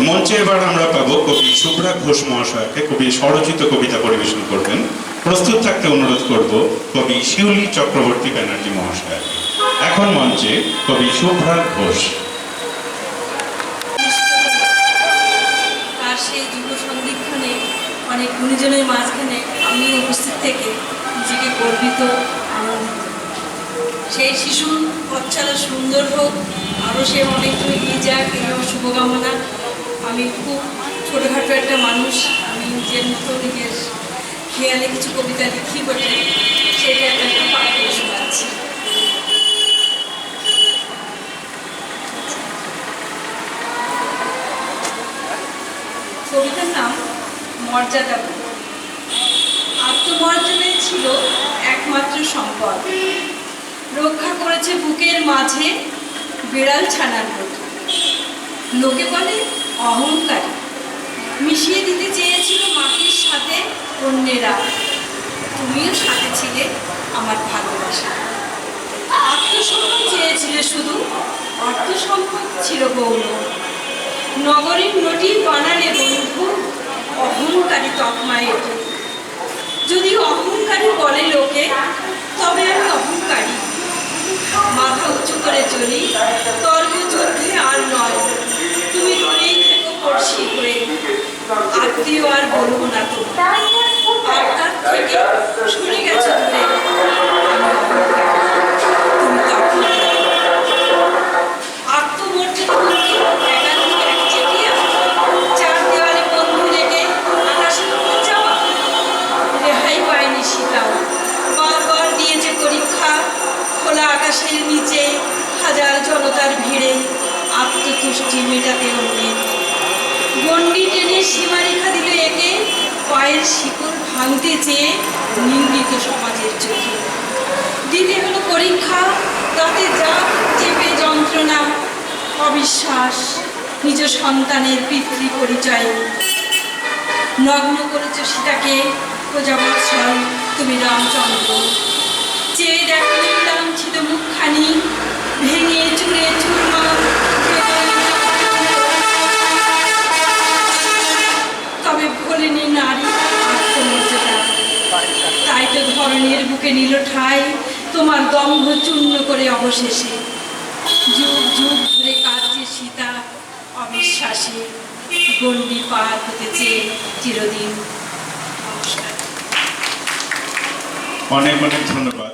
মঞ্চে এবার আমরা পাবো কবি শুভ্রা ঘোষ মহাশয়কে। কবি স্বরচিত কবিতা পরিবেশন করবেন। প্রস্তুত থাকতে অনুরোধ করব কবি শিউলি চক্রবর্তী ব্যানার্জি মহাশয়কে। এখন মঞ্চে কবি শুভ্রা ঘোষ। অনেক গুণীজনের মাঝখানে আমি উপস্থিত থেকে নিজেকে গর্বিত, আনন্দিত। সেই শিশু পথচালা সুন্দর হোক, আরও সে অনেক দূর এগিয়ে যাক আমার শুভকামনা। আমি খুব ছোটোখাটো একটা মানুষ। আমি নিজের মতো নিজের খেয়ালে কিছু কবিতা লিখি বলে সেটা একটা পাঠ কবিতার নাম মর্যাদা আত্মমর্যাদাই ছিল একমাত্র সম্পদ। রক্ষা করেছে বুকের মাঝে বিড়াল ছানার মতো। লোকে বলে অহংকারী। মিশিয়ে দিতে চেয়েছিল মাটির সাথে অন্যেরা। তুমিও সাথে ছিলে আমার ভালোবাসা। আত্মসম্মান চেয়েছিলে শুধু অর্থ সম্পদ ছিল গৌরব নগরীর নটি বানালে বন্ধু অহংকারী তকমায় যদি অহংকারী উপর যাওয়া। রেহাই পায়নি সীতাও। বারবার দিয়েছে পরীক্ষা। খোলা আকাশের নিচে হাজার জনতার ভিড়ে আত্মতুষ্টি মেটাতে অন্যের টেনে সীমারেখা দিল একে পায়ের শিকড় ভাঙতে চেয়ে নিন্দিত সমাজের চোখে। দিতে হলো পরীক্ষা, তাতে যা চেপে যন্ত্রণা, অবিশ্বাস, নিজ সন্তানের পিতৃ পরিচয়। নগ্ন করেছ সীতাকে প্রজাবৎসল তুমি রামচন্দ্র। চেয়ে দেখো লাঞ্ছিত মুখখানি, ভেঙে চুরে ভোলেনি নারী আত্মমর্যাদা। তাই তো ধরনের বুকে নিল ঠাই, তোমার দম্ভ চূর্ণ করে অবশেষে। যুগ যুগ ধরে কাজে সীতা, অবিশ্বাসী গণ্ডি পার হতে চেয়ে চিরদিন অনেক অনেক ধন্যবাদ।